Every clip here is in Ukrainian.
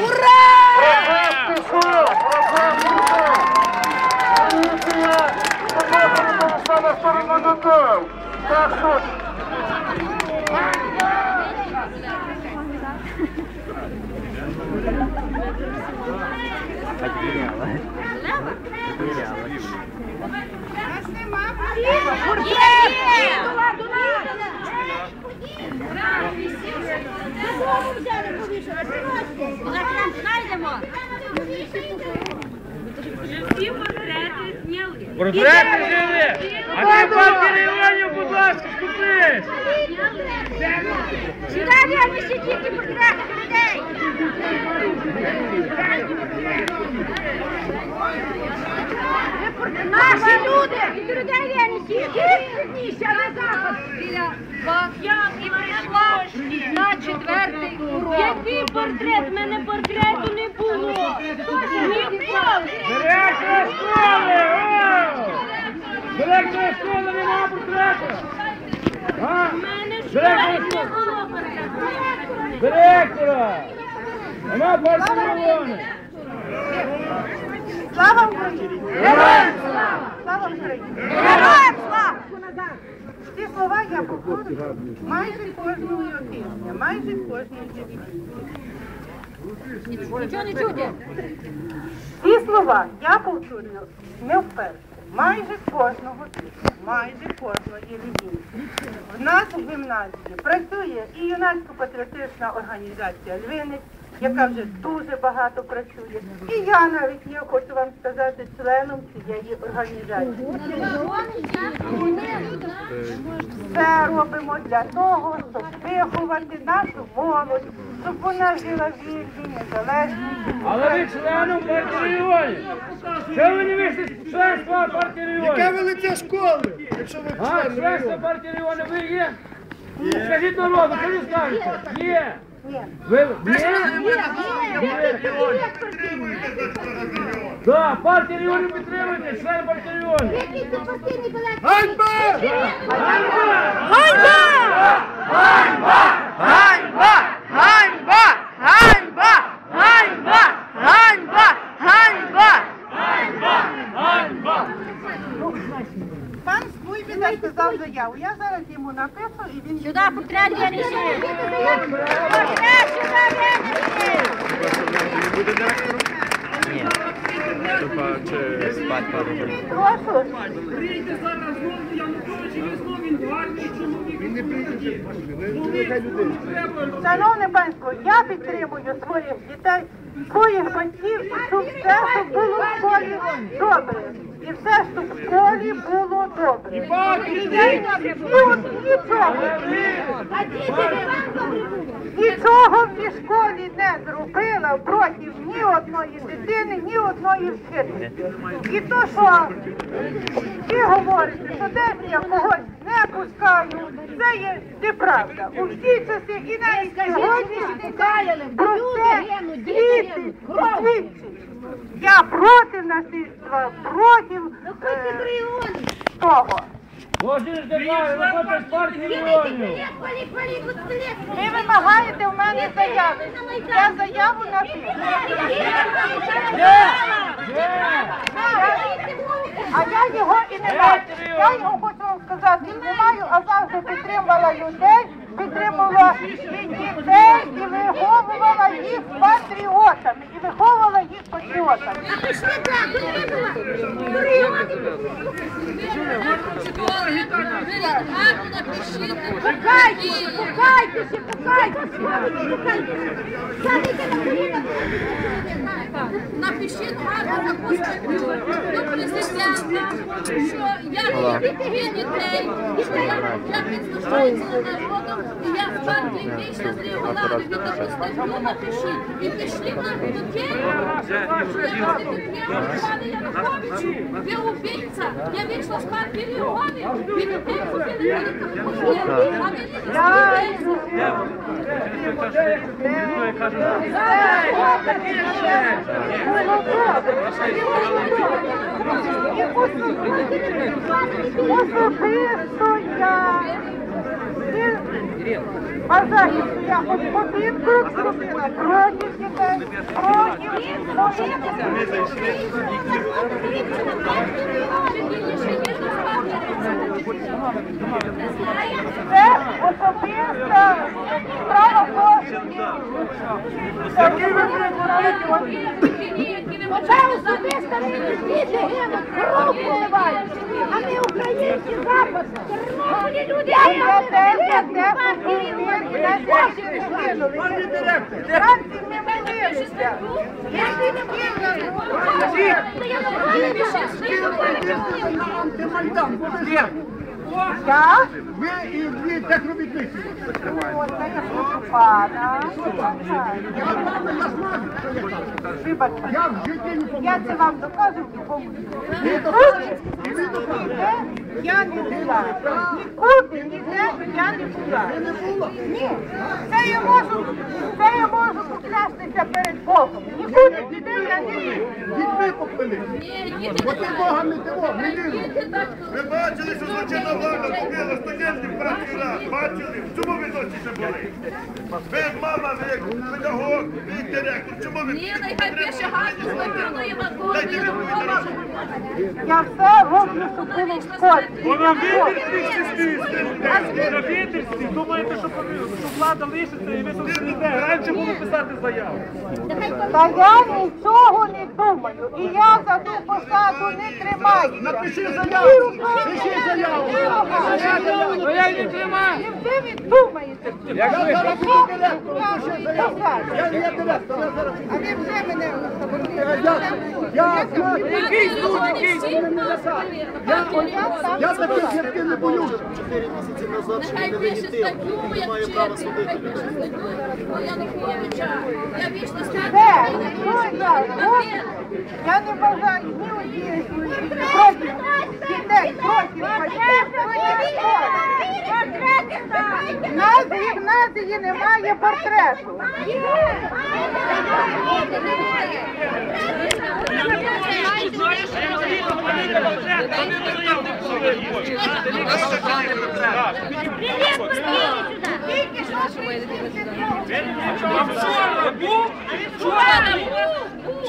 Ура! Ура! Поліція! Повернувся на сторону людей! Так що... Всі портрети зняли. Портрети жили! А ти будь ласка! Сюди сидіти портрети людей. Наші люди! Від людей реально сидіти. на заход. Біля Я і прийшла на четвертий урок. Який портрет? В мене портрету не було. Ніколи. Директора школи! Директора школи нема портрету! А? Директора школи! Директора! Нема партії регіонів! Слава Україні! Героям слава! Слава Україні! Героям слава! Ці слова я повторюю майже кожного тижня, майже кожної неділі. Нічого не чуде. Ці слова я повторюю не вперше. Майже кожного тижня, майже кожної неділі. В нас в гімназії працює і юнацько-патріотична організація Львинець, яка вже дуже багато працює. І я навіть є, хочу вам сказати, членом цієї організації. Все робимо для того, щоб виховати нашу молодь, щоб вона жила вільній, незалежній. Але ви членом партії регіонів! Чого ви не вийшли з членства партії Яке регіонів? ви лице школи, якщо ви А, член членство партії регіонів ви є? Скажіть народу, що ви скажете? Є! Ні. Ви ні? Да, партія регіонів підтримуйте, член партії регіонів. Ганьба! Пан Скуйбіда сказав заяву. Я зараз йому Сюди портрет прийде, ви нехай людей. Шановне панство, я підтримую своїх дітей, своїх батьків, щоб все, було добре. І все, щоб в школі було добре. Тут я нічого, нічого в школі не зробила проти ні одної дитини, ні одної вчительки. І то, що ви говорите, що десь я когось не пускаю, це є неправда. У всі часи і навіть сьогодні про це свідчить, свідчить. Я проти насильства, проти е, того. Виходить з партії. Ви вимагаєте в мене заяви. Я заяву напишу. А я його і не маю. Я його хочу вам сказати, не маю, а завжди підтримувала людей, підтримувала і дітей і виховувала їх патріотами. І виховувала їх патріотами. Покайтеся, покайтеся, Напишіть гарно таку статтю до президента, що я люблю дітей, що я, я підслушаюся за народом, і я в партії вийшла з регулярно, ви таку статтю напишіть. І пішли на дітей, що я не підтримую, пане Януковичу, ви убійця, я вийшла з партії регіонів, ви дітей купили велику а ви не дітей. Особисто я. Бажаю, що я хоч один крок зробила проти дітей, проти Це особиста справа кожного. Який ви Оце особисто не діти гинуть, кров поливають, а не український запад. Тернополі люди я гинуть, теж матері розумію, вони я дивишся? Ти мальдам, Лєр! Не не Я? Ви і дві техробітниці. Ось це я прошу пана. Вибачте. Я в житті не Я це вам докажу в Ніде я не була. Нікуди, ніде я не була. Ні. Це я можу, це я можу поклястися перед Богом. Нікуди, ніде я не була. Поклали. Бо ти Бога не того, не. Ви бачили, що злочинна влада купила студентів перший раз? Бачили? Чому ви досі не були? Ви мама, ви як педагог, ви як директор. Чому ви Ні, нехай пише гарно Дайте Іван відповідь на Я все роблю, щоб було в школі. На вітерстві думаєте, що, влада лишиться і ви тут сидите. Раніше було писати заяву. Та я нічого не думаю. І я за ту посаду не тримаюся. Напиши заяву. Пиши заяву. Ну я не тримаю. І ви думаєте? Я зараз буду директором. Я не є директором. А ви вже мене Я Який суд, який суд? Я таких гірки не боюсь. Чотири місяці назад ще не винітив. Він має право судити людей. Я не Я вічно стати. Де? Що я? Я не бажаю, ні однієї своїх проти дітей, проти батьків, проти школи. Нас в гімназії немає портрету. Тільки що ж ви? Чого там був?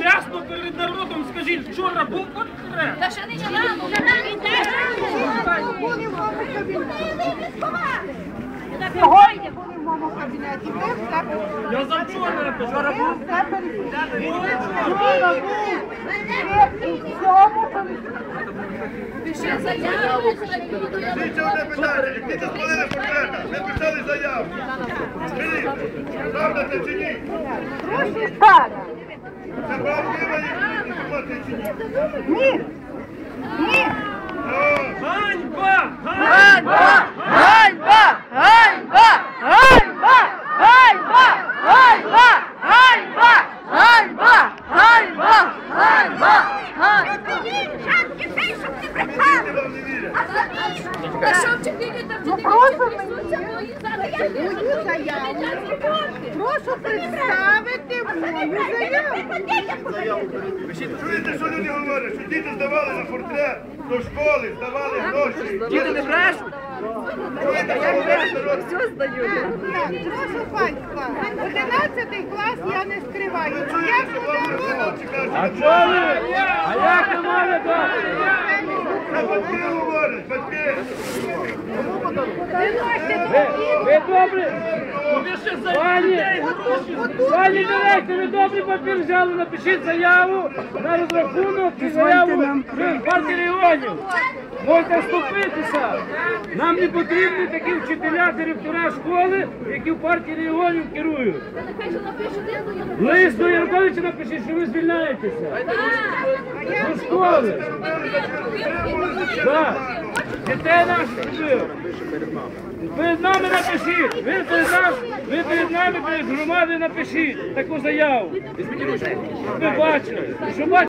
Чесно перед народом скажіть, вчора був портрет? Та ще не рано. Сьогодні були в моєму кабінеті. Ви все Я завчора вчора ви був. все пересвідчили. Вчора був. В цьому Пиши заяву, спалили ви писали заяву. Скажіть, правда це чи ні? Прошу пана. Це правдива інформація чи ні? Ні. Ганьба! Ганьба! Ганьба! Ганьба! Ганьба! Ганьба! Ганьба! Ганьба! Ганьба! Ганьба! Ганьба! Ганьба! А самі? Та що вчителі Ну, просто мені мою заяву. Прошу представити. Чуєте, що люди говорять? Що діти здавали на портрет до школи, здавали гроші. Діти не брешуть? Чуєте, що говорять народ? Так, прошу панська, 11 клас я не скриваю. Я Чуєте, що вам вже виконавці А чого ви? А як ви можете? Це батьки говорять, батьки. Ви, ви добре? Пані, директор, ви добрий папір взяли, напишіть заяву на розрахунок і заяву в партії регіонів. Можете вступитися. Нам не потрібні такі вчителя, директора школи, які в партії регіонів керують. Лист до Януковича напишіть, що ви звільняєтеся. До школи. Так. Наших. Перед нами напишіть. Ви перед нас, ви перед нами, перед громадою напишіть таку заяву. Ви бачили. Що бачите?